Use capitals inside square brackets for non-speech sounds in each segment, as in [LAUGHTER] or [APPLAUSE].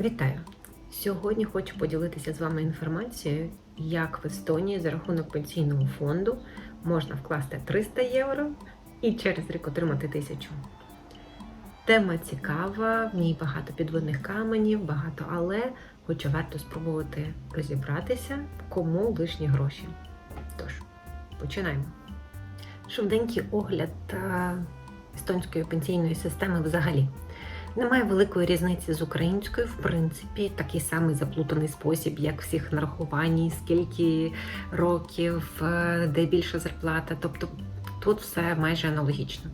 Вітаю! Сьогодні хочу поділитися з вами інформацією, як в Естонії за рахунок пенсійного фонду можна вкласти 300 євро і через рік отримати 1000. Тема цікава, в ній багато підводних каменів, багато але, хоча варто спробувати розібратися, кому лишні гроші. Тож, починаємо. Швиденький огляд е, естонської пенсійної системи взагалі. Немає великої різниці з українською, в принципі, такий самий заплутаний спосіб, як всіх нарахувань, скільки років, е, де більша зарплата. Тобто тут все майже аналогічно.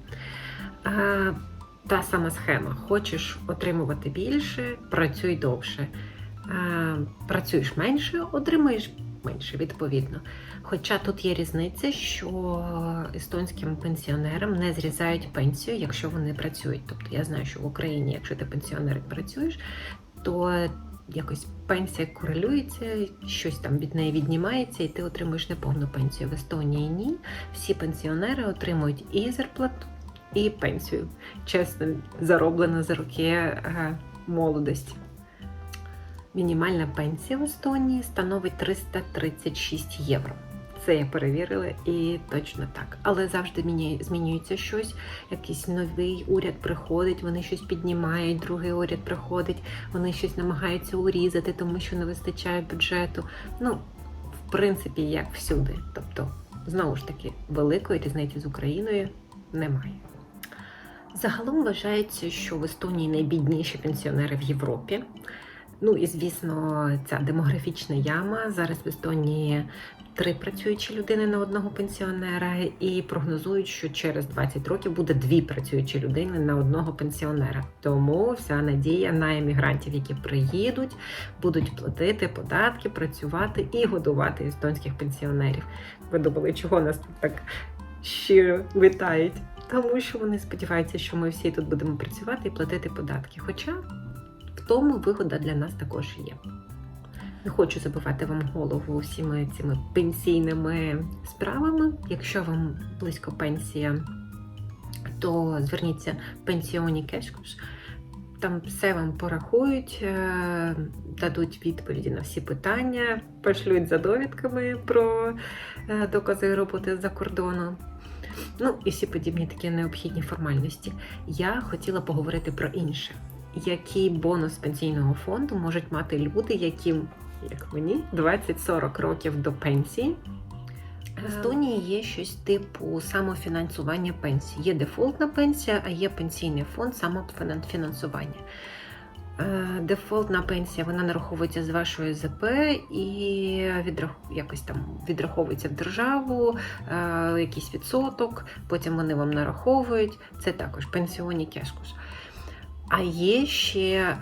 Та сама схема: хочеш отримувати більше, працюй довше. Працюєш менше, отримуєш менше, відповідно. Хоча тут є різниця, що естонським пенсіонерам не зрізають пенсію, якщо вони працюють. Тобто я знаю, що в Україні, якщо ти пенсіонер і працюєш, то якось пенсія корелюється, щось там від неї віднімається, і ти отримуєш неповну пенсію. В Естонії ні. Всі пенсіонери отримують і зарплату, і пенсію. Чесно, зароблено за роки е, молодості. Мінімальна пенсія в Естонії становить 336 євро. Це я перевірила і точно так. Але завжди змінюється щось. Якийсь новий уряд приходить, вони щось піднімають, другий уряд приходить, вони щось намагаються урізати, тому що не вистачає бюджету. Ну, в принципі, як всюди. Тобто, знову ж таки, великої різниці з Україною немає. Загалом вважається, що в Естонії найбідніші пенсіонери в Європі. Ну і звісно, ця демографічна яма. Зараз в Естонії три працюючі людини на одного пенсіонера, і прогнозують, що через 20 років буде дві працюючі людини на одного пенсіонера. Тому вся надія на емігрантів, які приїдуть, будуть платити податки, працювати і годувати естонських пенсіонерів. Ви думали, чого нас тут так щиро вітають? Тому що вони сподіваються, що ми всі тут будемо працювати і платити податки. Хоча в тому вигода для нас також є. Не хочу забивати вам голову всіми цими пенсійними справами. Якщо вам близько пенсія, то зверніться в пенсіоні кешкуш. Там все вам порахують, е, дадуть відповіді на всі питання, пошлють за довідками про е, докази роботи за кордоном. Ну і всі подібні такі необхідні формальності. Я хотіла поговорити про інше. Який бонус пенсійного фонду можуть мати люди, яким, як мені, 20-40 років до пенсії? В Естонії є щось типу самофінансування пенсії. Є дефолтна пенсія, а є пенсійний фонд самофінансування. Е, Дефолтна пенсія вона нараховується з вашої ЗП і відрах... якось там відраховується в державу, е, якийсь відсоток, потім вони вам нараховують. Це також пенсіонні кешкуш. А є ще е,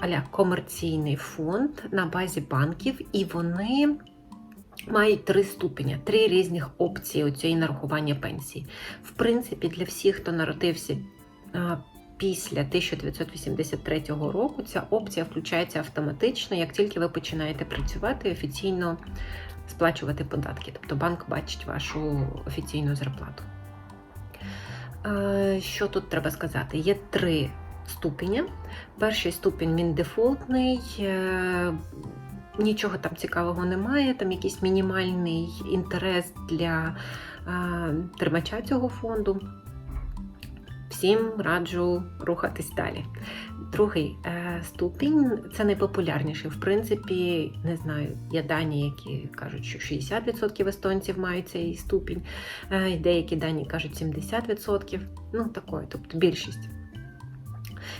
аля комерційний фонд на базі банків, і вони мають три ступеня, три різних опції цієї нарахування пенсії. В принципі, для всіх, хто народився е, після 1983 року, ця опція включається автоматично, як тільки ви починаєте працювати офіційно сплачувати податки. Тобто банк бачить вашу офіційну зарплату. Е, Що тут треба сказати? Є три ступеня. Перший ступінь він дефолтний, е, нічого там цікавого немає, там якийсь мінімальний інтерес для е, тримача цього фонду. Всім раджу рухатись далі. Другий е, ступінь це найпопулярніший. В принципі, не знаю, є дані, які кажуть, що 60% естонців мають цей ступінь, деякі дані кажуть 70%. Ну, такої, тобто більшість.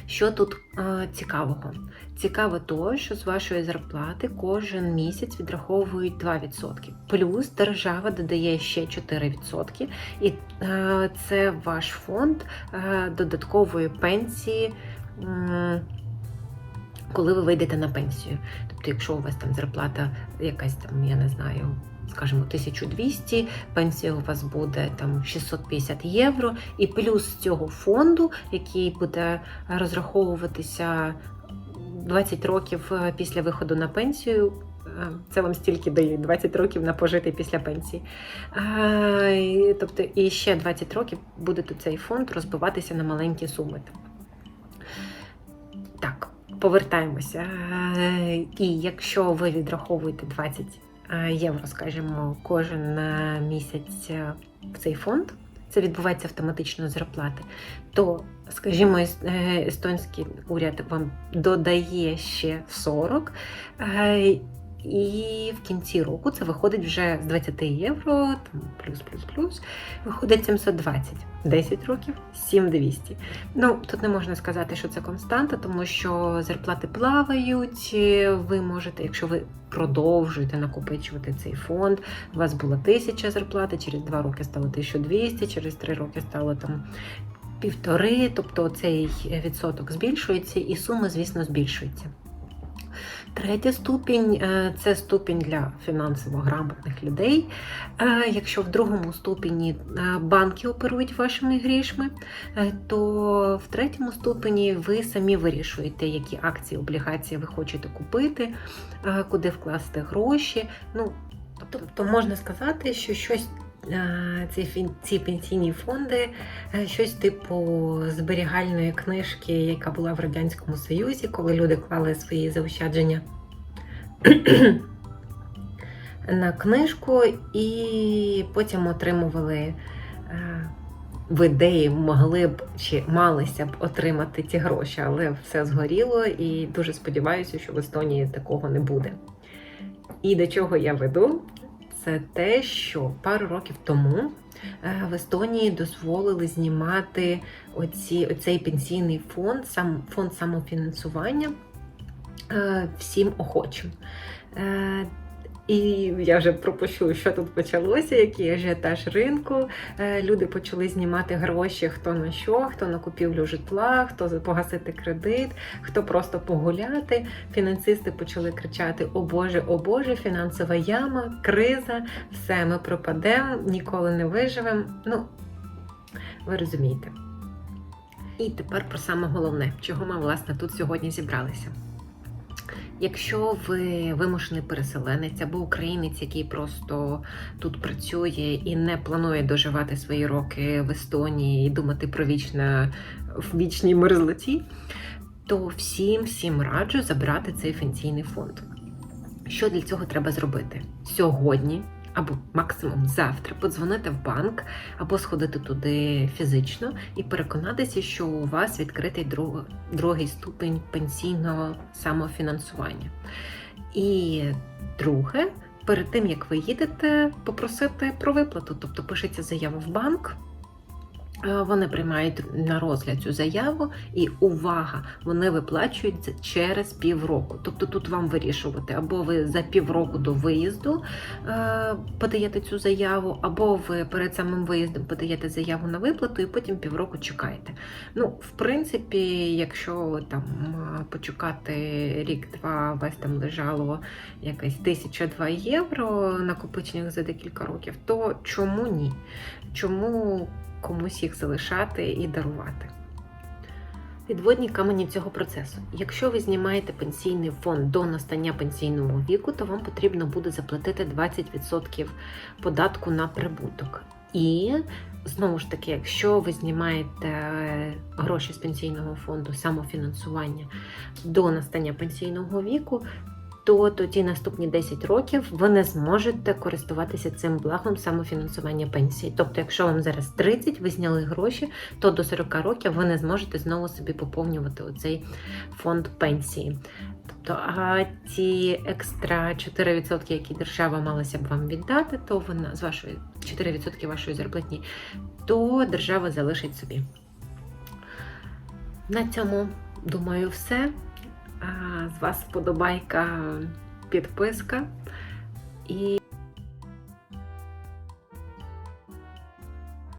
Що тут е, цікавого? Цікаво то, що з вашої зарплати кожен місяць відраховують 2%. Плюс держава додає ще 4%. І е, це ваш фонд е, додаткової пенсії, м, коли ви вийдете на пенсію. Тобто, якщо у вас там зарплата якась там, я не знаю. Скажімо, 1200, пенсія у вас буде там 650 євро, і плюс цього фонду, який буде розраховуватися 20 років е, після виходу на пенсію. е, Це вам стільки дають 20 років на пожити після пенсії. Тобто, і ще 20 років буде тут цей фонд розбиватися на маленькі суми. Так, повертаємося. Е, І якщо ви відраховуєте 20 е, євро, скажімо, кожен е, місяць е, в цей фонд, це відбувається автоматично з зарплати, то, скажімо, ес- е, естонський уряд вам додає ще 40. І в кінці року це виходить вже з 20 євро, там плюс, плюс, плюс, виходить 720. 10 років 7200. Ну, тут не можна сказати, що це константа, тому що зарплати плавають. Ви можете, якщо ви продовжуєте накопичувати цей фонд, у вас була тисяча зарплати, через 2 роки стало 1200, через 3 роки стало там півтори, тобто цей відсоток збільшується і сума, звісно, збільшується. Третя ступінь е, це ступінь для фінансово грамотних людей. Е, Якщо в другому ступені е, банки оперують вашими грішми, то в третьому ступені ви самі вирішуєте, які акції, облігації ви хочете купити, куди вкласти гроші. Ну, тобто можна сказати, що щось. Ці, ці пенсійні фонди, е, щось типу зберігальної книжки, яка була в Радянському Союзі, коли люди клали свої заощадження [CLEARS THROAT] на книжку і потім отримували е, в ідеї могли б чи малися б отримати ті гроші, але все згоріло, і дуже сподіваюся, що в Естонії такого не буде. І до чого я веду? Це те, що пару років тому е, в Естонії дозволили знімати оці, оцей пенсійний фонд, сам фонд самофінансування е, всім охочим. І я вже пропущу, що тут почалося, який ажіотаж ринку. Е, Люди почали знімати гроші хто на що, хто на купівлю житла, хто погасити кредит, хто просто погуляти. Фінансисти почали кричати: О Боже, о Боже, фінансова яма, криза, все, ми пропадемо, ніколи не виживемо. Ну, ви розумієте. І тепер про саме головне, чого ми власне тут сьогодні зібралися. Якщо ви вимушений переселенець або українець, який просто тут працює і не планує доживати свої роки в Естонії і думати про вічне в вічній мерзлоті, то всім всім раджу забрати цей пенсійний фонд. Що для цього треба зробити? Сьогодні або максимум завтра подзвонити в банк або сходити туди фізично і переконатися, що у вас відкритий друг- другий ступень пенсійного самофінансування. І друге, перед тим як ви їдете, попросити про виплату, тобто пишеться заява в банк. Е, Вони приймають на розгляд цю заяву, і увага, вони виплачують це через півроку. Тобто тут вам вирішувати, або ви за півроку до виїзду е, подаєте цю заяву, або ви перед самим виїздом подаєте заяву на виплату і потім півроку чекаєте. Ну, в принципі, якщо там е, почекати рік-два, у вас там лежало якесь тисяча-два євро накопичених за декілька років, то чому ні? Чому комусь їх залишати і дарувати? Підводні камені цього процесу. Якщо ви знімаєте пенсійний фонд до настання пенсійного віку, то вам потрібно буде заплатити 20% податку на прибуток. І знову ж таки, якщо ви знімаєте е, гроші з пенсійного фонду самофінансування до настання пенсійного віку, то тоді наступні 10 років ви не зможете користуватися цим благом самофінансування пенсії. Тобто, якщо вам зараз 30, ви зняли гроші, то до 40 років ви не зможете знову собі поповнювати оцей фонд пенсії. Тобто, а ці екстра 4%, які держава малася б вам віддати, то вона з вашої 4% вашої зарплатні, то держава залишить собі. На цьому, думаю, все. З вас вподобайка, підписка. І